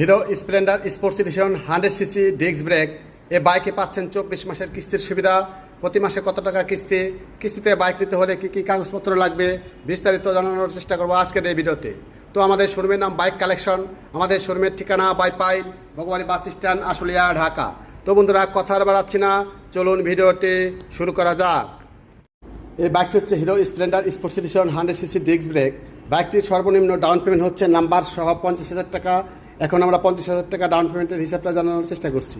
Hero Splendor sports edition hundred CC disc brake. এ বাইকে পাচ্ছেন চব্বিশ মাসের কিস্তির সুবিধা। প্রতি মাসে কত টাকা কিস্তি? কিস্তিতে বাইক নিতে হলে কী কী কাগজপত্র লাগবে? বিস্তারিত জানানোর চেষ্টা করব আজকের এই ভিডিওতে। তো আমাদের শোরুমের নাম বাইক কালেকশন। আমাদের শোরুমের ঠিকানা বাইপাইল ভগবানী বাস স্ট্যান্ড, আশুলিয়া, ঢাকা। তো বন্ধুরা, কথা আর বাড়াচ্ছি না। চলুন ভিডিওটি শুরু করা যাক। এই বাইকটি হচ্ছে Hero Splendor sports edition hundred CC disc brake. বাইকটির সর্বনিম্ন ডাউন পেমেন্ট হচ্ছে নাম্বার সহ পঞ্চাশ হাজার টাকা। এখন আমরা পঞ্চাশ হাজার টাকা ডাউন পেমেন্টের হিসাবটা জানানোর চেষ্টা করছি।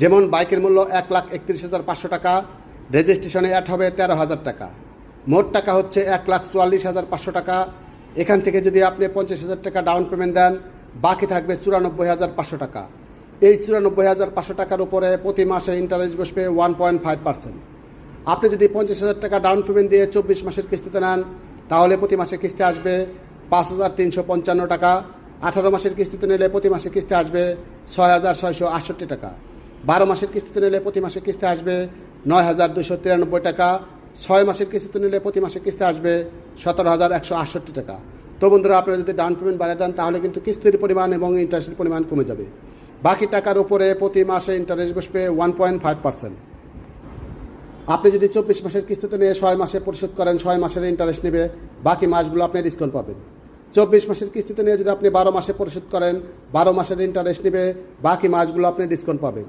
যেমন বাইকের মূল্য এক লাখ একত্রিশ হাজার পাঁচশো টাকা রেজিস্ট্রেশনে অ্যাড হবে তেরো হাজার টাকা। মোট টাকা হচ্ছে এক লাখ চুয়াল্লিশ হাজার পাঁচশো টাকা। এখান থেকে যদি আপনি পঞ্চাশ হাজার টাকা ডাউন পেমেন্ট দেন, বাকি থাকবে চুরানব্বই হাজার পাঁচশো টাকা। এই চুরানব্বই হাজার পাঁচশো টাকার উপরে প্রতি মাসে ইন্টারেস্ট বসবে ওয়ান পয়েন্ট ফাইভ পার্সেন্ট। আপনি যদি পঞ্চাশ হাজার টাকা ডাউন পেমেন্ট দিয়ে চব্বিশ মাসের কিস্তিতে নেন, তাহলে প্রতি মাসে কিস্তি আসবে পাঁচ হাজার তিনশো পঞ্চান্ন টাকা। আঠারো মাসের কিস্তিতে নিলে প্রতি মাসে কিস্তি আসবে ছয় হাজার ছয়শো আটষট্টি টাকা। বারো মাসের কিস্তিতে নিলে প্রতি মাসে কিস্তি আসবে নয় হাজার দুশো তিরানব্বই টাকা। ছয় মাসের কিস্তিতে নিলে প্রতি মাসে কিস্তি আসবে সতেরো হাজার একশো আটষট্টি টাকা। তো বন্ধুরা, আপনারা যদি ডাউন পেমেন্ট বাড়িয়ে দেন, তাহলে কিন্তু কিস্তির পরিমাণ এবং ইন্টারেস্টের পরিমাণ কমে যাবে। বাকি টাকার উপরে প্রতি মাসে ইন্টারেস্ট বসবে ওয়ান পয়েন্ট ফাইভ পার্সেন্ট আপনি যদি চব্বিশ মাসের কিস্তিতে নিয়ে ছয় মাসে পরিশোধ করেন, ছয় মাসের ইন্টারেস্ট নেবে, বাকি মাসগুলো আপনি ডিসকাউন্ট পাবেন। চব্বিশ মাসের কিস্তিতে নিয়ে যদি আপনি বারো মাসে পরিশোধ করেন, বারো মাসের ইন্টারেস্ট নেবে, বাকি মাসগুলো আপনি ডিসকাউন্ট পাবেন।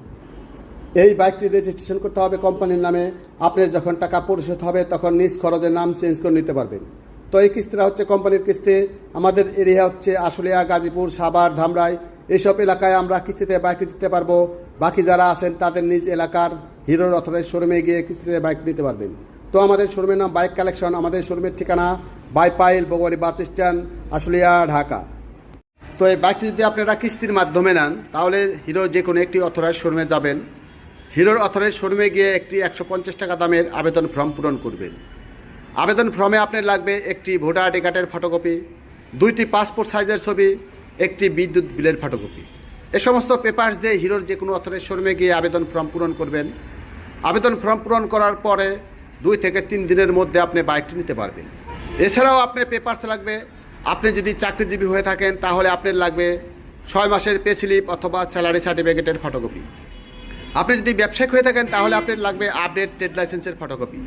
এই বাইকটি রেজিস্ট্রেশন করতে হবে কোম্পানির নামে। আপনার যখন টাকা পরিশোধ হবে, তখন নিজ খরচের নাম চেঞ্জ করে নিতে পারবেন। তো এই কিস্তিটা হচ্ছে কোম্পানির কিস্তি। আমাদের এরিয়া হচ্ছে আশুলিয়া, গাজীপুর, সাভার, ধামরাই। এইসব এলাকায় আমরা কিস্তিতে বাইকটি দিতে পারব। বাকি যারা আছেন, তাদের নিজ এলাকার হিরো অথরের শোরুমে গিয়ে কিস্তিতে বাইক নিতে পারবেন। তো আমাদের শোরুমের নাম বাইক কালেকশন আমাদের শোরুমের ঠিকানা বাইপাইল বগুয়ারি বাস স্ট্যান্ড, আশুলিয়া, ঢাকা। তো এই বাইকটি যদি আপনারা কিস্তির মাধ্যমে নেন, তাহলে হিরোর যে কোনো একটি অথরাইজ শোরুমে যাবেন। হিরোর অথরাইজ শোরুমে গিয়ে একটি একশো পঞ্চাশ টাকা দামের আবেদন ফর্ম পূরণ করবেন। আবেদন ফর্মে আপনার লাগবে একটি ভোটার আইডি কার্ডের ফটোকপি, দুইটি পাসপোর্ট সাইজের ছবি, একটি বিদ্যুৎ বিলের ফটোকপি। এ সমস্ত পেপার্স দিয়ে হিরোর যে কোনো অথরাইজ শোরুমে গিয়ে আবেদন ফর্ম পূরণ করবেন। আবেদন ফর্ম পূরণ করার পরে দুই থেকে তিন দিনের মধ্যে আপনি বাইকটি নিতে পারবেন। এছাড়াও আপনার পেপার্স লাগবে। আপনি যদি চাকরিজীবী হয়ে থাকেন, তাহলে আপনার লাগবে ছয় মাসের পে স্লিপ অথবা স্যালারি সার্টিফিকেটের ফটোকপি আপনি যদি ব্যবসায়িক হয়ে থাকেন, তাহলে আপনার লাগবে আপডেট ট্রেড লাইসেন্সের ফটোকপি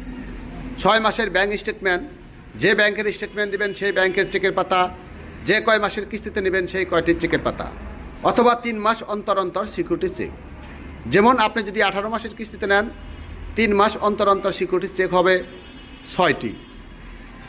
ছয় মাসের ব্যাংক স্টেটমেন্ট যে ব্যাংকের স্টেটমেন্ট দেবেন, সেই ব্যাংকের চেকের পাতা, যে কয় মাসের কিস্তিতে নেবেন, সেই কয়টির চেকের পাতা, অথবা তিন মাস অন্তর অন্তর সিকিউরিটি চেক যেমন আপনি যদি আঠারো মাসের কিস্তিতে নেন, তিন মাস অন্তর অন্তর সিকিউরিটি চেক হবে ছয়টি।